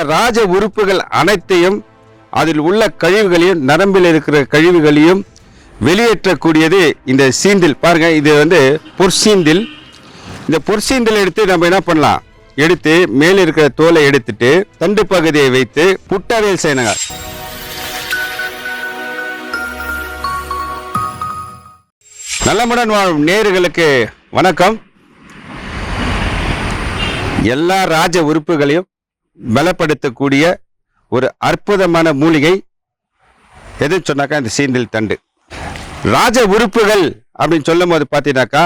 ராஜ உறுப்புகள் அனைத்தையும் அதில் உள்ள கழிவுகளையும் நரம்பில் இருக்கிற கழிவுகளையும் வெளியேற்றக்கூடியது இந்த சீந்தில். பாருங்க இது வந்து பொற்சீந்தில். இந்த பொற்சீந்தில் எடுத்து நம்ம என்ன பண்ணலாம்? எடுத்து மேலே இருக்கிற தோலை எடுத்துட்டு தண்டு பகுதியை வைத்து புட்டாவியல் செய்யணுங்க. நல்லமுடன் வாழும் நேர்களுக்கு வணக்கம். எல்லா ராஜ உறுப்புகளையும் பலப்படுத்தக்கூடிய ஒரு அற்புதமான மூலிகை எது சொன்னாக்கா இந்த சீந்தில் தண்டு. ராஜ உறுப்புகள் அப்படின்னு சொல்லும் போது பார்த்தீங்கன்னாக்கா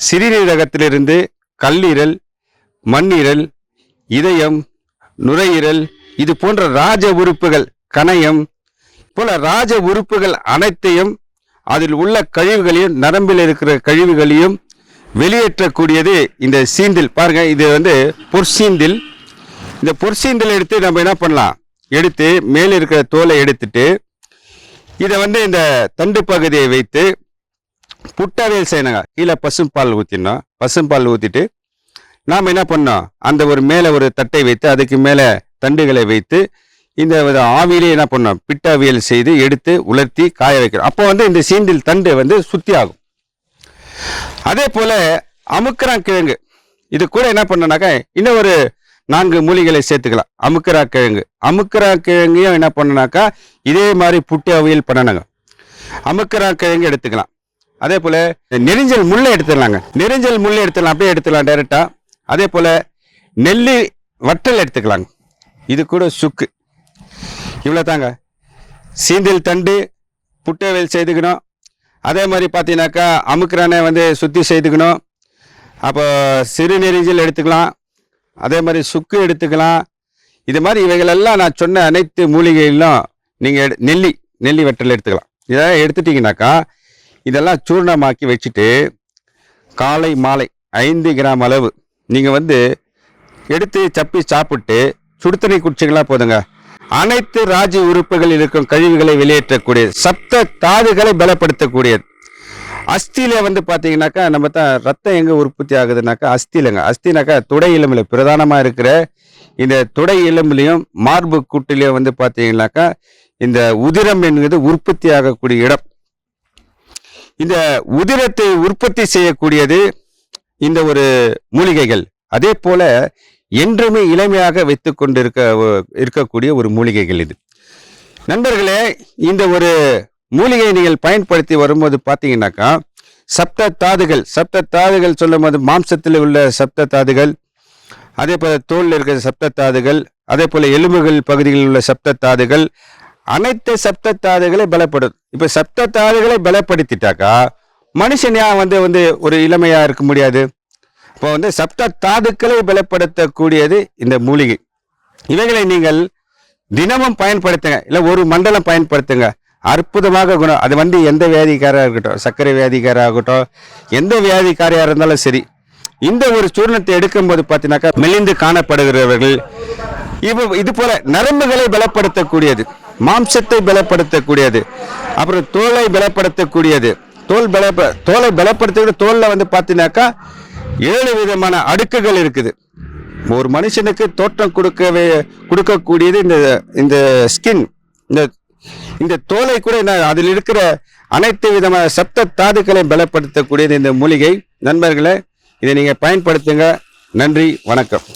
சிறுநீரகத்திலிருந்து கல்லீரல் மண்ணீரல் இதயம் நுரையீரல் இது போன்ற ராஜ உறுப்புகள் கணையம் போல ராஜ உறுப்புகள் அனைத்தையும் அதில் உள்ள கழிவுகளையும் நரம்பில் இருக்கிற கழிவுகளையும் வெளியேற்றக்கூடியது இந்த சீந்தில் பாருங்க இது வந்து பொற்சீந்தில் இந்த பொற்சீந்தல் எடுத்து நம்ம என்ன பண்ணலாம்? எடுத்து மேலே இருக்கிற தோலை எடுத்துட்டு இதை வந்து இந்த தண்டு பகுதியை வைத்து புட்டாவியல் செய்யணுங்க. கீழே பசும்பால் ஊற்றினோம் பசும்பால் ஊற்றிட்டு நாம் என்ன பண்ணோம் அந்த ஒரு மேலே ஒரு தட்டை வைத்து அதுக்கு மேலே தண்டுகளை வைத்து இந்த ஒரு ஆவியிலே என்ன பண்ணோம் பிட்டாவியல் செய்து எடுத்து உலர்த்தி காய வைக்கிறோம் அப்போ வந்து இந்த சீண்டில் தண்டு வந்து சுத்தி ஆகும். அதே போல அமுக்கரான் கிழங்கு. இது கூட என்ன பண்ணனாக்கா இன்னும் ஒரு நான்கு மூலிகளை சேர்த்துக்கலாம். அமுக்கரா கிழங்கு. அமுக்கரா கிழங்கையும் என்ன பண்ணனாக்கா இதே மாதிரி புட்டு அவியல் பண்ணணுங்க அமுக்கரா கிழங்கு எடுத்துக்கலாம். அதே போல் நெரிஞ்சல் முள்ளை எடுத்துடலாங்க. நெரிஞ்சல் முள்ளை எடுத்துடலாம். அப்படியே எடுத்துக்கலாம் டைரெக்டாக அதே போல் நெல்லி வட்டல் எடுத்துக்கலாங்க. இது கூட சுக்கு. இவ்வளோ தாங்க சீந்தில் தண்டு புட்டவியல் செய்துக்கணும். அதே மாதிரி பார்த்தீங்கன்னாக்கா அமுக்கிறானே வந்து சுற்றி செய்துக்கணும். அப்போ சிறு நெரிஞ்சல் எடுத்துக்கலாம். அதே மாதிரி சுக்கு எடுத்துக்கலாம். இது மாதிரி இவைகளெல்லாம் நான் சொன்ன அனைத்து மூலிகையிலும் நீங்கள் நெல்லி நெல்லி வெட்டல் எடுத்துக்கலாம். இதெல்லாம் எடுத்துட்டிங்கனாக்கா இதெல்லாம் சூர்ணமாக்கி வச்சுட்டு காலை மாலை ஐந்து கிராம் அளவு நீங்கள் வந்து எடுத்து சப்பி சாப்பிட்டு சுடு குடிச்சிங்களா போதுங்க. அனைத்து ராஜ உறுப்புகளில் இருக்கும் கழிவுகளை வெளியேற்றக்கூடிய சப்த தாதுகளை பலப்படுத்தக்கூடியது. அஸ்தியில வந்து பாத்தீங்கன்னாக்கா நம்ம தான் ரத்தம் எங்க உற்பத்தி ஆகுதுனாக்கா அஸ்திலங்க. அஸ்தினாக்கா துடை எலும்புல பிரதானமா இருக்கிற இந்த துடை எலும்புலையும் மார்பு கூட்டிலையும் வந்து பாத்தீங்கன்னாக்கா இந்த உதிரம் என்பது உற்பத்தி ஆகக்கூடிய இடம். இந்த உதிரத்தை உற்பத்தி செய்யக்கூடியது இந்த ஒரு மூலிகைகள். அதே போல என்றுமே இளமையாக வைத்து கொண்டிருக்க இருக்கக்கூடிய ஒரு மூலிகைகள் இது. நண்பர்களே இந்த ஒரு மூலிகையை நீங்கள் பயன்படுத்தி வரும்போது பார்த்தீங்கன்னாக்கா சப்த தாதுகள் சப்த தாதுகள் சொல்லும் போது மாம்சத்தில் உள்ள சப்த தாதுகள் அதே போல தோலில் இருக்கிற சப்த தாதுகள் அதே போல எலும்புகள் பகுதிகளில் உள்ள சப்த தாதுகள் அனைத்து சப்த தாதுகளை பலப்படும் இப்போ சப்த தாதுகளை பலப்படுத்திட்டாக்கா மனுஷன் வந்து வந்து ஒரு இளமையாக இருக்க முடியாது? இப்போ வந்து சப்த தாதுக்களை பலப்படுத்தக்கூடியது இந்த மூலிகை. இவைகளை நீங்கள் தினமும் பயன்படுத்துங்க. இல்லை ஒரு மண்டலம் பயன்படுத்துங்க. அற்புதமாக குணம் அது வந்து எந்த வியாதிக்காராக இருக்கட்டும் சர்க்கரை வியாதிக்காராக ஆகட்டும் எந்த வியாதிக்காரியாக இருந்தாலும் சரி இந்த ஒரு சூர்ணத்தை எடுக்கும்போது பார்த்தீங்கன்னாக்கா மெலிந்து காணப்படுகிறவர்கள் இப்போ இது போல நரம்புகளை பலப்படுத்தக்கூடியது மாம்சத்தை பலப்படுத்தக்கூடியது அப்புறம் தோலை பலப்படுத்தக்கூடியது தோல் பல தோலை பலப்படுத்தக்கூடிய தோலில் வந்து பார்த்தீங்கன்னாக்கா ஏழு விதமான அடுக்குகள் இருக்குது. ஒரு மனுஷனுக்கு தோற்றம் கொடுக்கவே கொடுக்கக்கூடியது இந்த இந்த ஸ்கின் இந்த இந்த தோலை கூட என்ன அதில் இருக்கிற அனைத்து விதமான சப்த தாதுக்களை பலப்படுத்தக்கூடியது இந்த மூலிகை. நண்பர்களை இதை நீங்கள் பயன்படுத்துங்க. நன்றி வணக்கம்.